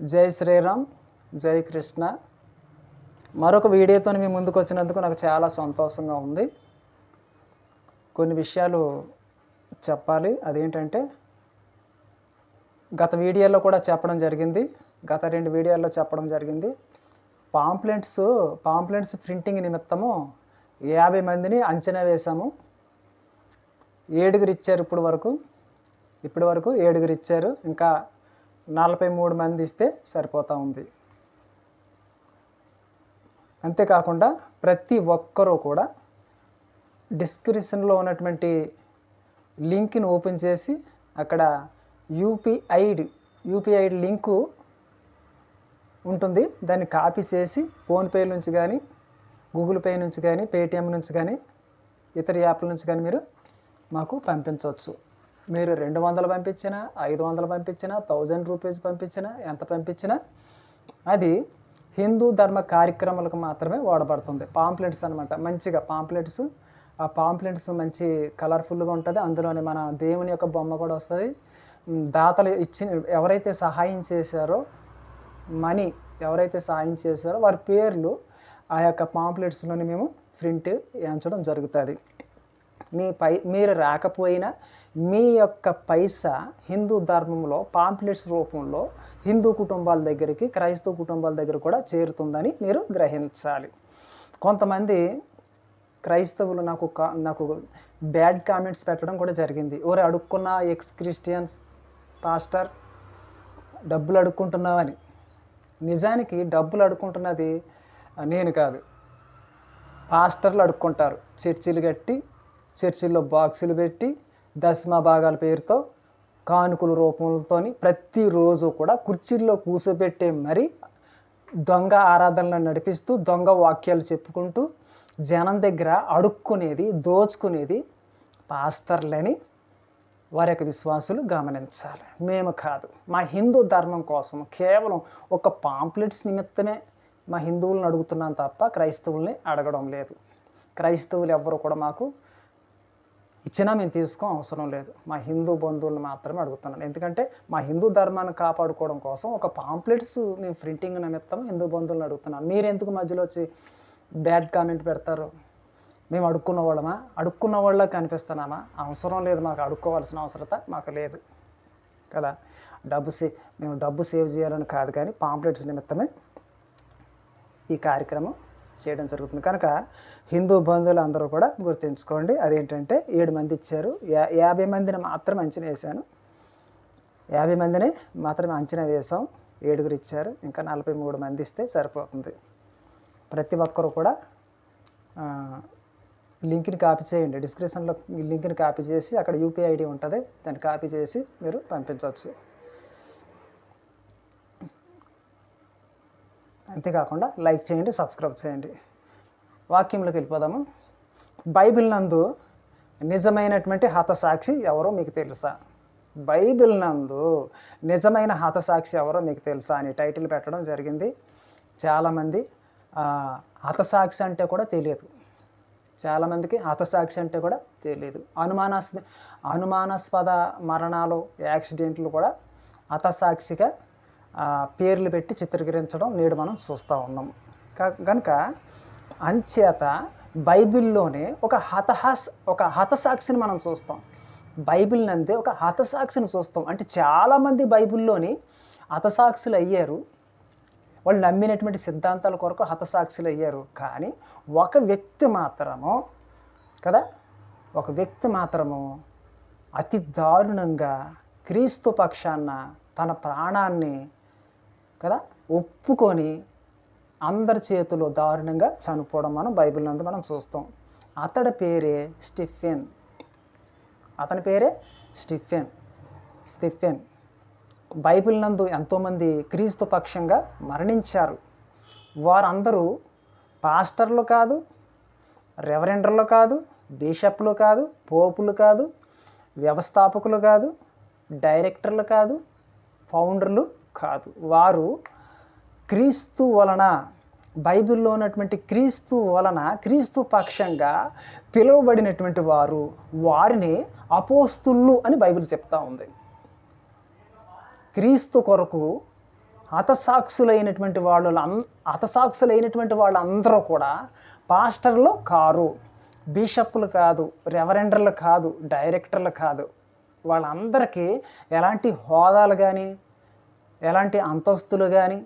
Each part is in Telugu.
జై శ్రీరామ్ జై కృష్ణ. మరొక వీడియోతో మీ ముందుకు వచ్చినందుకు నాకు చాలా సంతోషంగా ఉంది. కొన్ని విషయాలు చెప్పాలి. అదేంటంటే గత వీడియోలో కూడా చెప్పడం జరిగింది. గత రెండు వీడియోల్లో చెప్పడం జరిగింది. పాంప్లెంట్స్ పాంప్లెంట్స్ ప్రింటింగ్ నిమిత్తము యాభై మందిని అంచనా వేశాము. ఏడుగురు ఇచ్చారు ఇప్పుడు వరకు. ఇప్పటి వరకు ఏడుగురు ఇచ్చారు. ఇంకా నలభై మూడు మంది ఇస్తే సరిపోతూ ఉంది. అంతేకాకుండా ప్రతి ఒక్కరూ కూడా డిస్క్రిప్షన్లో ఉన్నటువంటి లింక్ని ఓపెన్ చేసి అక్కడ యూపీఐడి యూపీఐడి లింకు ఉంటుంది. దాన్ని కాపీ చేసి ఫోన్పే నుంచి కానీ గూగుల్ పే నుంచి కానీ పేటిఎం నుంచి కానీ ఇతర యాప్ల నుంచి కానీ మీరు మాకు పంపించవచ్చు. మీరు రెండు వందలు పంపించినా ఐదు వందలు పంపించినా థౌజండ్ రూపీస్ పంపించినా ఎంత పంపించినా అది హిందూ ధర్మ కార్యక్రమాలకు మాత్రమే వాడబడుతుంది. పాంప్లెట్స్ అనమాట మంచిగా పాంప్లెట్స్ ఆ పాంప్లెట్స్ మంచి కలర్ఫుల్గా ఉంటుంది. అందులోని మన దేవుని యొక్క బొమ్మ కూడా వస్తుంది. దాతలు ఇచ్చిన ఎవరైతే సహాయం చేశారో మనీ ఎవరైతే సాయం చేశారో వారి పేర్లు ఆ యొక్క పాంప్లెట్స్లోని మేము ప్రింట్ వేయించడం జరుగుతుంది. మీ పై మీరు రాకపోయినా మీ యొక్క పైసా హిందూ ధర్మంలో పాంప్లెట్స్ రూపంలో హిందూ కుటుంబాల దగ్గరికి క్రైస్తవ కుటుంబాల దగ్గర కూడా చేరుతుందని మీరు గ్రహించాలి. కొంతమంది క్రైస్తవులు నాకు కా- నాకు బ్యాడ్ కామెంట్స్ పెట్టడం కూడా జరిగింది. ఎవరు అడుక్కున్న ఎక్స్ క్రిస్టియన్స్ పాస్టర్ డబ్బులు అడుక్కుంటున్నావని. నిజానికి డబ్బులు అడుక్కుంటున్నది నేను కాదు. పాస్టర్లు అడుక్కుంటారు. చర్చిలు కట్టి చర్చిల్లో బాక్సులు పెట్టి దశమ భాగాల పేరుతో కానుకల రూపంతోని ప్రతిరోజు కూడా కుర్చీల్లో కూర్చోబెట్టే మరి దొంగ ఆరాధనలు నడిపిస్తూ దొంగ వాక్యాలు చెప్పుకుంటూ జనం దగ్గర అడుక్కునేది దోచుకునేది పాస్తర్లని వారి యొక్క విశ్వాసులు గమనించాలి. మేము కాదు. మా హిందూ ధర్మం కోసం కేవలం ఒక పాంప్లెట్స్ నిమిత్తమే మా హిందువులను అడుగుతున్నాం తప్ప క్రైస్తవుల్ని అడగడం లేదు. క్రైస్తవులు ఎవ్వరు కూడా మాకు ఇచ్చినా మేము తీసుకో అవసరం లేదు. మా హిందూ బంధువులను మాత్రమే అడుగుతున్నాను. ఎందుకంటే మా హిందూ ధర్మాన్ని కాపాడుకోవడం కోసం ఒక పాంప్లెట్స్ మేము ప్రింటింగ్ నిమిత్తం హిందూ బంధువులను అడుగుతున్నాను. మీరు ఎందుకు మధ్యలో వచ్చి బ్యాడ్ కామెంట్ పెడతారు? మేము అడుక్కున్న వాళ్ళమా? అడుక్కున్న వాళ్ళ కనిపిస్తున్నామా? అవసరం లేదు మాకు అడుక్కోవాల్సిన అవసరత మాకు లేదు. కదా? డబ్బు సే మేము డబ్బు సేవ్ చేయాలని కాదు కానీ పాంప్లెట్స్ నిమిత్తమే ఈ కార్యక్రమం చేయడం జరుగుతుంది. కనుక హిందూ బంధువులు అందరూ కూడా గుర్తుంచుకోండి. అదేంటంటే ఏడు మంది ఇచ్చారు. యా యాభై మందిని మాత్రం అంచనా వేశాను. యాభై మందిని మాత్రమే అంచనా వేసాం ఏడుగురు ఇచ్చారు. ఇంకా నలభై మూడు మంది ఇస్తే సరిపోతుంది. ప్రతి ఒక్కరు కూడా లింక్ని కాపీ చేయండి. డిస్క్రిప్షన్లో లింక్ని కాపీ చేసి అక్కడ యూపీఐ ఐడి ఉంటుంది. దాన్ని కాపీ చేసి మీరు పంపించవచ్చు. అంతేకాకుండా లైక్ చేయండి సబ్స్క్రైబ్ చేయండి. వాక్యంలోకి వెళ్ళిపోదాము. బైబిల్ నందు నిజమైనటువంటి హతసాక్షి ఎవరో మీకు తెలుసా? బైబిల్ నందు నిజమైన హతసాక్షి ఎవరో మీకు తెలుసా అని టైటిల్ పెట్టడం జరిగింది. చాలామంది హతసాక్షి అంటే కూడా తెలియదు. చాలామందికి హతసాక్షి అంటే కూడా తెలియదు. అనుమానాస్ అనుమానాస్పద మరణాలు యాక్సిడెంట్లు కూడా హతసాక్షిగా పేర్లు పెట్టి చిత్రీకరించడం నేడు మనం చూస్తూ ఉన్నాం. క- కనుక అంచేత బైబిల్లోనే ఒక హతహాస్ ఒక హతసాక్షిని మనం చూస్తాం. బైబిల్ నందే ఒక హతసాక్షిని చూస్తాం. అంటే చాలామంది బైబిల్లోని హతసాక్షులు అయ్యారు వాళ్ళు నమ్మినటువంటి సిద్ధాంతాల కొరకు హతసాక్షులు అయ్యారు కానీ ఒక వ్యక్తి మాత్రము కదా? ఒక వ్యక్తి మాత్రము అతి దారుణంగా క్రీస్తు పక్షాన తన ప్రాణాన్ని కదా? ఒప్పుకొని అందరి చేతిలో దారుణంగా చనిపోవడం మనం బైబిల్ నందు మనం చూస్తాం. అతడి పేరే స్టిఫెన్. అతని పేరే స్టిఫెన్. స్టిఫెన్. బైబిల్ నందు ఎంతోమంది క్రీస్తు పక్షంగా మరణించారు. వారందరూ పాస్టర్లు కాదు రెవరెండర్లు కాదు బిషప్లు కాదు పోపులు కాదు వ్యవస్థాపకులు కాదు డైరెక్టర్లు కాదు ఫౌండర్లు కాదు. వారు క్రీస్తు వలన బైబిల్లో ఉన్నటువంటి క్రీస్తు వలన క్రీస్తు పక్షంగా పిలువబడినటువంటి వారు వారిని అపోస్తుళ్ళు అని బైబిల్ చెప్తా ఉంది. క్రీస్తు కొరకు హతసాక్షులైనటువంటి వాళ్ళు అన్- హతసాక్షులైనటువంటి వాళ్ళందరూ కూడా పాస్టర్లు కారు. బిషప్లు కాదు రెవరెండర్లు కాదు డైరెక్టర్లు కాదు. వాళ్ళందరికీ ఎలాంటి హోదాలు కానీ ఎలాంటి అంతస్తులు కానీ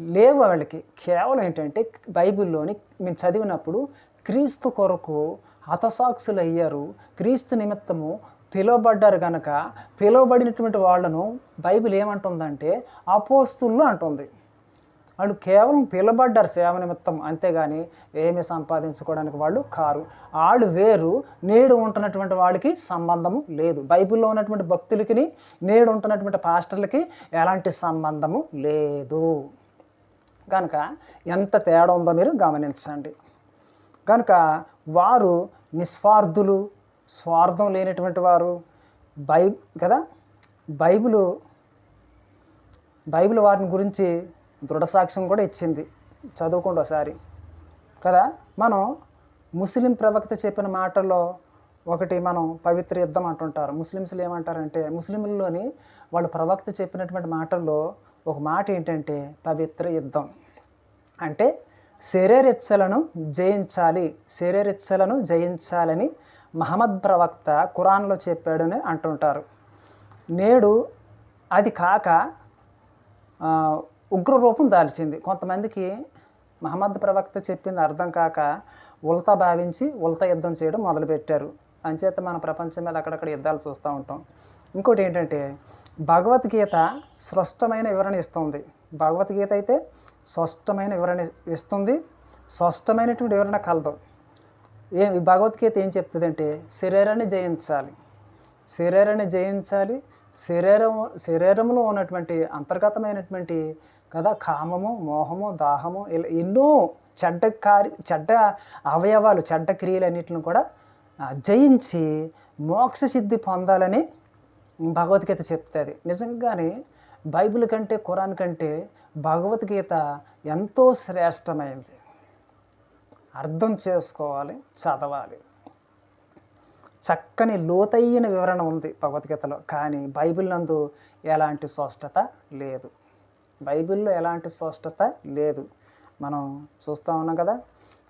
లేవు వాళ్ళకి. కేవలం ఏంటంటే బైబిల్లోని మేము చదివినప్పుడు క్రీస్తు కొరకు హతసాక్షులు అయ్యారు. క్రీస్తు నిమిత్తము పిలువబడ్డారు కనుక పిలువబడినటువంటి వాళ్ళను బైబిల్ ఏమంటుందంటే అపోస్తులు అంటుంది. వాళ్ళు కేవలం పిలబడ్డారు సేవ నిమిత్తం అంతేగాని ఏమి సంపాదించుకోవడానికి వాళ్ళు కారు. వాళ్ళు వేరు నేడు ఉంటున్నటువంటి వాళ్ళకి సంబంధము లేదు. బైబిల్లో ఉన్నటువంటి భక్తులకి నేడు ఉంటున్నటువంటి పాస్టర్లకి ఎలాంటి సంబంధము లేదు. కనుక ఎంత తేడా ఉందో మీరు గమనించండి. కనుక వారు నిస్వార్థులు స్వార్థం లేనటువంటి వారు బై కదా? బైబిలు బైబిల్ వారిని గురించి దృఢ సాక్ష్యం కూడా ఇచ్చింది చదువుకోండి ఒకసారి. కదా? మనం ముస్లిం ప్రవక్త చెప్పిన మాటల్లో ఒకటి మనం పవిత్ర యుద్ధం అంటుంటారు. ముస్లిమ్స్లు ఏమంటారంటే ముస్లింల్లోని వాళ్ళు ప్రవక్త చెప్పినటువంటి మాటల్లో ఒక మాట ఏంటంటే పవిత్ర యుద్ధం. అంటే శరీరెచ్చలను జయించాలి శరీరెచ్చలను జయించాలని మహమ్మద్ ప్రవక్త ఖురాన్లో చెప్పాడని అంటుంటారు. నేడు అది కాక ఉగ్ర రూపం దాల్చింది. కొంతమందికి మహమ్మద్ ప్రవక్త చెప్పింది అర్థం కాక ఉల్తా భావించి ఉల్త యుద్ధం చేయడం మొదలుపెట్టారు. అంచేత మన ప్రపంచం మీద అక్కడక్కడ యుద్ధాలు చూస్తూ ఉంటాం. ఇంకోటి ఏంటంటే భగవద్గీత స్పష్టమైన వివరణ ఇస్తుంది. భగవద్గీత అయితే స్పష్టమైన వివరణ ఇస్తుంది. స్పష్టమైనటువంటి వివరణ కలదు. ఏం భగవద్గీత ఏం చెప్తుందంటే శరీరాన్ని జయించాలి. శరీరాన్ని జయించాలి. శరీరం శరీరంలో ఉన్నటువంటి అంతర్గతమైనటువంటి కదా? కామము మోహము దాహము ఇలా ఎన్నో చెడ్డ కార్య చెడ్డ అవయవాలు చెడ్డ క్రియలన్నిటిని కూడా జయించి మోక్ష సిద్ధి పొందాలని భగవద్గీత చెప్తుంది. నిజంగానే బైబిల్ కంటే ఖురాన్ కంటే భగవద్గీత ఎంతో శ్రేష్టమైంది. అర్థం చేసుకోవాలి చదవాలి. చక్కని లోతైన వివరణ ఉంది భగవద్గీతలో కానీ బైబిల్ నందు ఎలాంటి స్పష్టత లేదు. బైబిల్లో ఎలాంటి స్పష్టత లేదు. మనం చూస్తూ ఉన్నాం కదా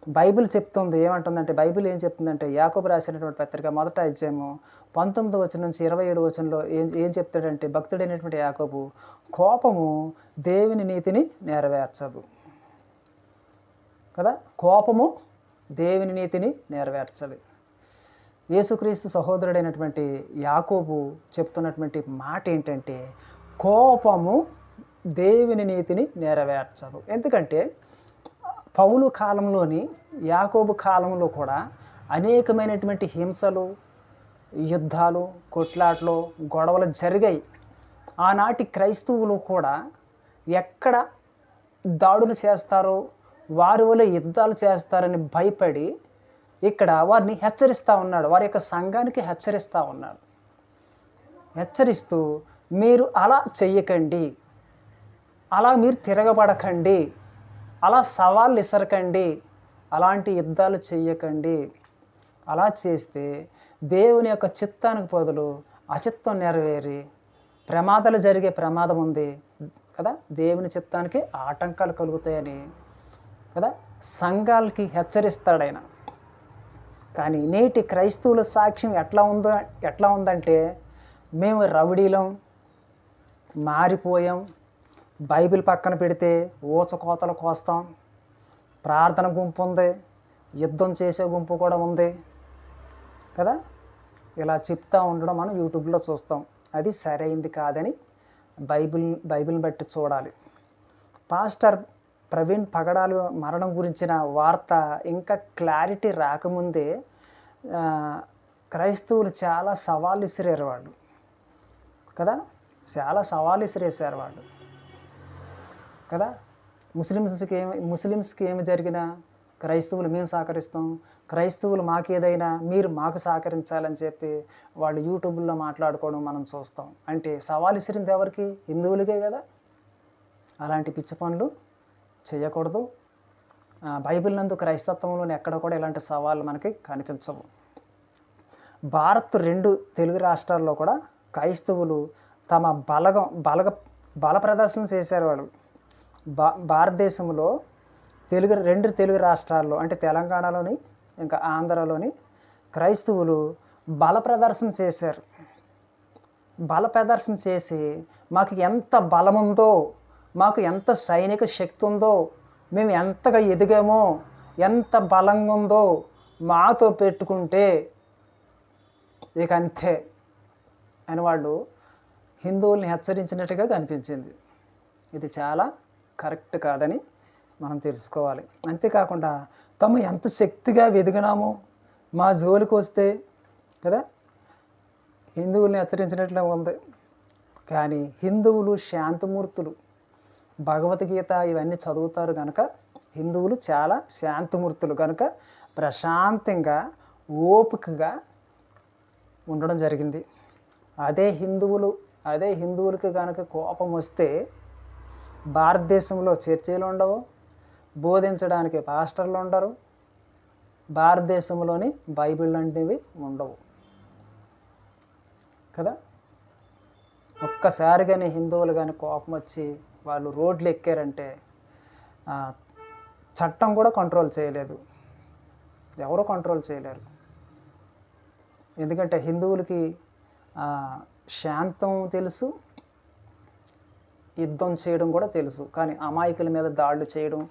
బైబిల్ చెప్తుంది. ఏమంటుందంటే బైబిల్ ఏం చెప్తుందంటే యాకోబు రాసినటువంటి పత్రిక మొదట అధ్యాయము పంతొమ్మిది వచ్చిన నుంచి ఇరవై ఏడు వచనంలో ఏం ఏం చెప్తాడంటే భక్తుడైనటువంటి యాకోబు కోపము దేవుని నీతిని నెరవేర్చదు. కదా? కోపము దేవుని నీతిని నెరవేర్చదు. యేసుక్రీస్తు సహోదరుడైనటువంటి యాకోబు చెప్తున్నటువంటి మాట ఏంటంటే కోపము దేవుని నీతిని నెరవేర్చదు. ఎందుకంటే పౌలు కాలంలోని యాకోబు కాలంలో కూడా అనేకమైనటువంటి హింసలు యుద్ధాలు కొట్లాట్లు గొడవలు జరిగాయి. ఆనాటి క్రైస్తవులు కూడా ఎక్కడ దాడులు చేస్తారో వారి వల్ల యుద్ధాలు చేస్తారని భయపడి ఇక్కడ వారిని హెచ్చరిస్తూ ఉన్నాడు. వారి యొక్క సంఘానికి హెచ్చరిస్తూ ఉన్నాడు. హెచ్చరిస్తూ మీరు అలా చెయ్యకండి. అలా మీరు తిరగబడకండి. అలా సవాళ్ళు ఇసరకండి అలాంటి యుద్ధాలు చేయకండి. అలా చేస్తే దేవుని యొక్క చిత్తానికి బదులు అచిత్తం నెరవేరి ప్రమాదాలు జరిగే ప్రమాదం ఉంది కదా? దేవుని చిత్తానికి ఆటంకాలు కలుగుతాయని కదా? సంఘాలకి హెచ్చరిస్తాడు ఆయన. కానీ నేటి క్రైస్తవుల సాక్ష్యం ఎట్లా ఉందో ఎట్లా ఉందంటే మేము రౌడీలం మారిపోయాం బైబిల్ పక్కన పెడితే ఊచకోతలు కోస్తాం ప్రార్థన గుంపు ఉంది యుద్ధం చేసే గుంపు కూడా ఉంది కదా? ఇలా చెప్తూ ఉండడం మనం యూట్యూబ్లో చూస్తాం. అది సరైంది కాదని బైబిల్ బైబిల్ని బట్టి చూడాలి. పాస్టర్ ప్రవీణ్ పగడాలు మరణం గురించిన వార్త ఇంకా క్లారిటీ రాకముందే క్రైస్తవులు చాలా సవాళ్ళు విసిరారు వాళ్ళు కదా? చాలా సవాళ్ళు ఇసిరేసారు వాళ్ళు. కదా? ముస్లిమ్స్కి ఏమి ముస్లిమ్స్కి ఏమి జరిగినా క్రైస్తవులు మేము సహకరిస్తాం. క్రైస్తవులు మాకేదైనా మీరు మాకు సహకరించాలని చెప్పి వాళ్ళు యూట్యూబ్లో మాట్లాడుకోవడం మనం చూస్తాం. అంటే సవాల్ ఇసిరింది ఎవరికి? హిందువులకే కదా? అలాంటి పిచ్చి పనులు చేయకూడదు. బైబిల్ నందు క్రైస్తత్వంలోని ఎక్కడ కూడా ఇలాంటి సవాళ్ళు మనకి కనిపించవు. భారత్ రెండు తెలుగు రాష్ట్రాల్లో కూడా క్రైస్తవులు తమ బలగం బలగ బల ప్రదర్శన చేశారు వాళ్ళు. భా భారతదేశంలో తెలుగు రెండు తెలుగు రాష్ట్రాల్లో అంటే తెలంగాణలోని ఇంకా ఆంధ్రలోని క్రైస్తవులు బల ప్రదర్శన చేశారు. బల ప్రదర్శన చేసి మాకు ఎంత బలం ఉందో మాకు ఎంత సైనిక శక్తి ఉందో మేము ఎంతగా ఎదిగామో ఎంత బలంగా ఉందో మాతో పెట్టుకుంటే ఇక అంతే అని వాళ్ళు హిందువుల్ని హెచ్చరించినట్టుగా కనిపించింది. ఇది చాలా కరెక్ట్ కాదని మనం తెలుసుకోవాలి. అంతేకాకుండా తాము ఎంత శక్తిగా వెదిగినామో మా జోలికి వస్తే కదా? హిందువుల్ని హెచ్చరించినట్లే ఉంది. కానీ హిందువులు శాంతమూర్తులు భగవద్గీత ఇవన్నీ చదువుతారు కనుక హిందువులు చాలా శాంతమూర్తులు కనుక ప్రశాంతంగా ఓపికగా ఉండడం జరిగింది. అదే హిందువులు అదే హిందువులకి కనుక కోపం వస్తే భారతదేశంలో చర్చీలు ఉండవు బోధించడానికి పాస్టర్లు ఉండరు భారతదేశంలోని బైబిల్ లాంటివి ఉండవు. కదా? ఒక్కసారి కానీ హిందువులు కానీ కోపం వచ్చి వాళ్ళు రోడ్లు ఎక్కారంటే చట్టం కూడా కంట్రోల్ చేయలేదు. ఎవరు కంట్రోల్ చేయలేరు. ఎందుకంటే హిందువులకి శాంతం తెలుసు యుద్ధం చేయడం కూడా తెలుసు. కానీ అమాయకుల మీద దాడులు చేయడం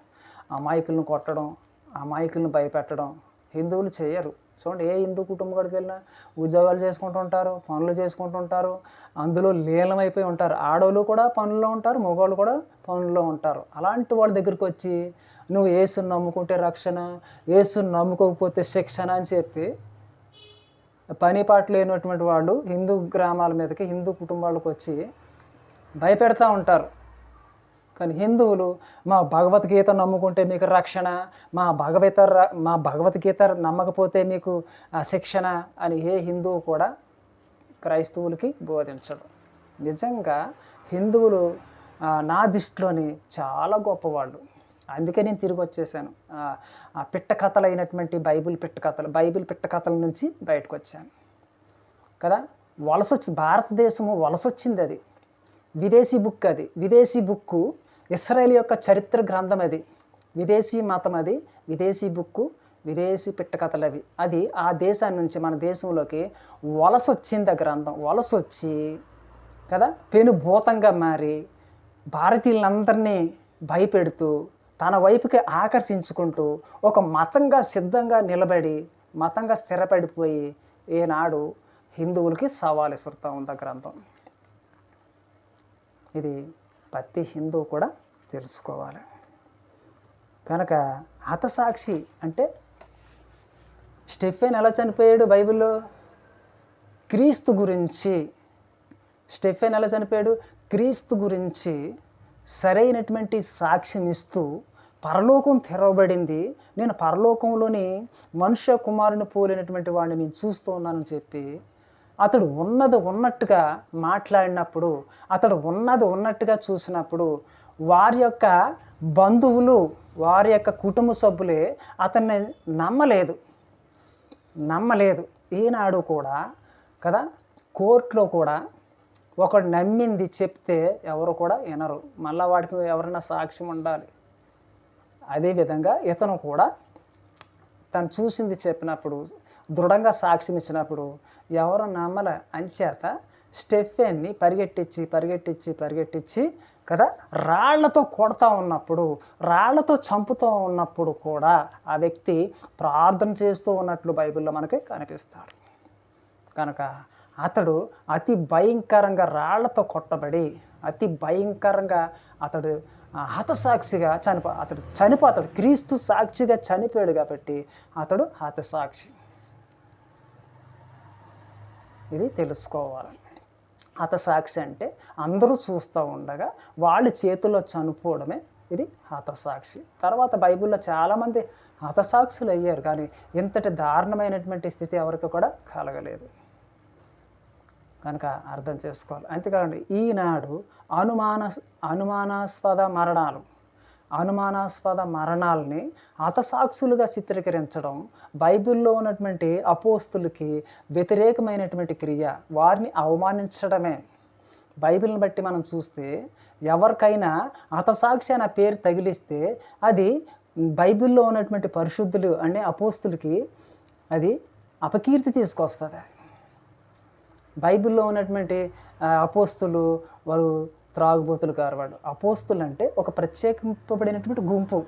అమాయకులను కొట్టడం అమాయకులను భయపెట్టడం హిందువులు చేయరు. చూడండి ఏ హిందూ కుటుంబాడికి వెళ్ళినా ఉద్యోగాలు చేసుకుంటూ ఉంటారు పనులు చేసుకుంటుంటారు అందులో లీలమైపోయి ఉంటారు. ఆడవాళ్ళు కూడా పనుల్లో ఉంటారు మగవాళ్ళు కూడా పనుల్లో ఉంటారు. అలాంటి వాళ్ళ దగ్గరికి వచ్చి నువ్వు ఏసుని నమ్ముకుంటే రక్షణ ఏసుని నమ్ముకోకపోతే శిక్షణ అని చెప్పి పని పాటలు లేనటువంటి వాళ్ళు హిందూ గ్రామాల మీదకి హిందూ కుటుంబాలకు వచ్చి భయపెడతా ఉంటారు. కానీ హిందువులు మా భగవద్గీత నమ్ముకుంటే మీకు రక్షణ మా భగవత మా భగవద్గీత నమ్మకపోతే మీకు శిక్షణ అని ఏ హిందువు కూడా క్రైస్తవులకి బోధించడు నిజంగా హిందువులు నా దృష్టిలోని చాలా గొప్పవాళ్ళు. అందుకే నేను తిరిగి వచ్చేసాను. ఆ, పిట్ట కథలు అయినటువంటి బైబిల్ పిట్ట కథలు బైబిల్ పిట్ట కథల నుంచి బయటకు వచ్చాను. కదా? వలస వచ్చి భారతదేశము వలస వచ్చింది అది. విదేశీ బుక్ అది. విదేశీ బుక్కు ఇస్రాయేల్ యొక్క చరిత్ర గ్రంథం అది. విదేశీ మతం అది విదేశీ బుక్కు విదేశీ పిట్టకథలు అవి. అది ఆ దేశాన్ని నుంచి మన దేశంలోకి వలస వచ్చింది ఆ గ్రంథం. వలస వచ్చి కదా పెనుభూతంగా మారి భారతీయులందరినీ భయపెడుతూ తన వైపుకి ఆకర్షించుకుంటూ ఒక మతంగా సిద్ధంగా నిలబడి మతంగా స్థిరపడిపోయి ఏనాడు హిందువులకి సవాలు ఇసురుతూ ఉంది ఆ గ్రంథం. ఇది ప్రతి హిందూ కూడా తెలుసుకోవాలి. కనుక హతసాక్షి అంటే స్టెఫెన్ ఎలా చనిపోయాడు బైబిల్లో? క్రీస్తు గురించి. స్టెఫెన్ ఎలా చనిపోయాడు? క్రీస్తు గురించి సరైనటువంటి సాక్ష్యం ఇస్తూ పరలోకం తెరవబడింది. నేను పరలోకంలోని మనుష్య కుమారుని పోలినటువంటి వాడిని నేను చూస్తూ ఉన్నానని చెప్పి అతడు ఉన్నది ఉన్నట్టుగా మాట్లాడినప్పుడు అతడు ఉన్నది ఉన్నట్టుగా చూసినప్పుడు వారి యొక్క బంధువులు వారి యొక్క కుటుంబ సభ్యులే అతన్ని నమ్మలేదు. నమ్మలేదు. ఈనాడు కూడా కదా కోర్టులో కూడా ఒకడు నమ్మింది చెప్తే ఎవరు కూడా వినరు. మళ్ళీ వాడికి ఎవరైనా సాక్ష్యం ఉండాలి. అదేవిధంగా ఇతను కూడా తను చూసింది చెప్పినప్పుడు దృఢంగా సాక్ష్యం ఇచ్చినప్పుడు ఎవరు నమ్మల అంచేత స్టెఫెన్ని పరిగెట్టించి పరిగెట్టించి పరిగెట్టించి కదా రాళ్ళతో కొడతా ఉన్నప్పుడు రాళ్ళతో చంపుతూ ఉన్నప్పుడు కూడా ఆ వ్యక్తి ప్రార్థన చేస్తూ ఉన్నట్లు బైబిల్లో మనకి కనిపిస్తాడు. కనుక అతడు అతి భయంకరంగా రాళ్ళతో కొట్టబడి అతి భయంకరంగా అతడు హతసాక్షిగా చనిపో అతడు చనిపోతాడు క్రీస్తు సాక్షిగా చనిపోయాడు కాబట్టి అతడు హతసాక్షి. ఇది తెలుసుకోవాలి. హతసాక్షి అంటే అందరూ చూస్తూ ఉండగా వాళ్ళ చేతుల్లో చనిపోవడమే ఇది హతసాక్షి తర్వాత బైబిల్లో చాలామంది హతసాక్షులు అయ్యారు కానీ ఇంతటి దారుణమైనటువంటి స్థితి ఎవరికి కూడా కలగలేదు. కనుక అర్థం చేసుకోవాలి. అంతేకాదండి ఈనాడు అనుమాన అనుమానాస్పద మరణాలు అనుమానాస్పద మరణాలని హతసాక్షులుగా చిత్రీకరించడం బైబిల్లో ఉన్నటువంటి అపోస్తులకి వ్యతిరేకమైనటువంటి క్రియ వారిని అవమానించడమే. బైబిల్ని బట్టి మనం చూస్తే ఎవరికైనా హతసాక్షి అనే పేరు తగిలిస్తే అది బైబిల్లో ఉన్నటువంటి పరిశుద్ధులు అనే అపోస్తులకి అది అపకీర్తి తీసుకొస్తుంది. బైబిల్లో ఉన్నటువంటి అపోస్తులు వారు త్రాగుబోతులు కారవాడు. అపోస్తులు అంటే ఒక ప్రత్యేకింపబడినటువంటి గుంపు.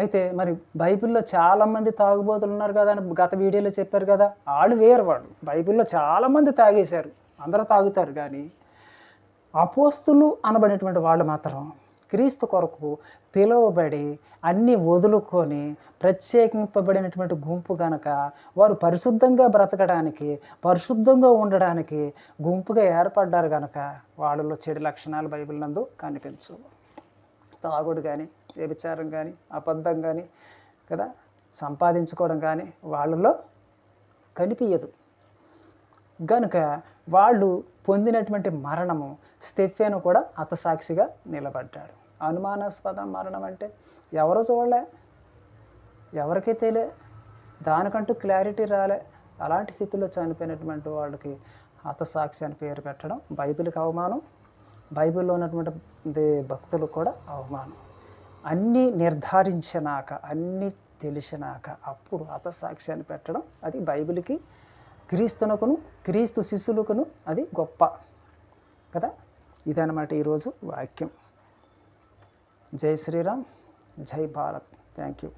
అయితే మరి బైబిల్లో చాలామంది తాగుబోతులు ఉన్నారు కదా అని గత వీడియోలో చెప్పారు కదా. వాళ్ళు వేరు వాడు బైబిల్లో చాలామంది తాగేశారు అందరూ తాగుతారు కానీ అపోస్తులు అనబడినటువంటి వాళ్ళు మాత్రం క్రీస్తు కొరకు పిలువబడి అన్నీ వదులుకొని ప్రత్యేకింపబడినటువంటి గుంపు కనుక వారు పరిశుద్ధంగా బ్రతకడానికి పరిశుద్ధంగా ఉండడానికి గుంపుగా ఏర్పడ్డారు కనుక వాళ్ళలో చెడు లక్షణాలు బైబిల్ నందు కనిపించవు. తాగుడు కానీ వ్యభిచారం కానీ అబద్ధం కానీ కదా? సంపాదించుకోవడం కానీ వాళ్ళలో కనిపించదు గనుక వాళ్ళు పొందినటువంటి మరణము స్టెఫెను కూడా అతసాక్షిగా నిలబడ్డాడు. అనుమానాస్పద మరణం అంటే ఎవరు చూడలే. ఎవరికీ తెలియ దానికంటూ క్లారిటీ రాలే. అలాంటి స్థితిలో చనిపోయినటువంటి వాళ్ళకి హతసాక్షి అని పేరు పెట్టడం బైబిల్కి అవమానం. బైబిల్లో ఉన్నటువంటి దే- భక్తులకు కూడా అవమానం. అన్నీ నిర్ధారించినాక అన్నీ తెలిసినాక అప్పుడు హతసాక్షి అని పెట్టడం అది బైబిల్కి క్రీస్తునకును క్రీస్తు శిష్యులకును అది గొప్ప. కదా? ఇదనమాట ఈరోజు వాక్యం. జై శ్రీరామ్ జై భారత్ థ్యాంక్ యూ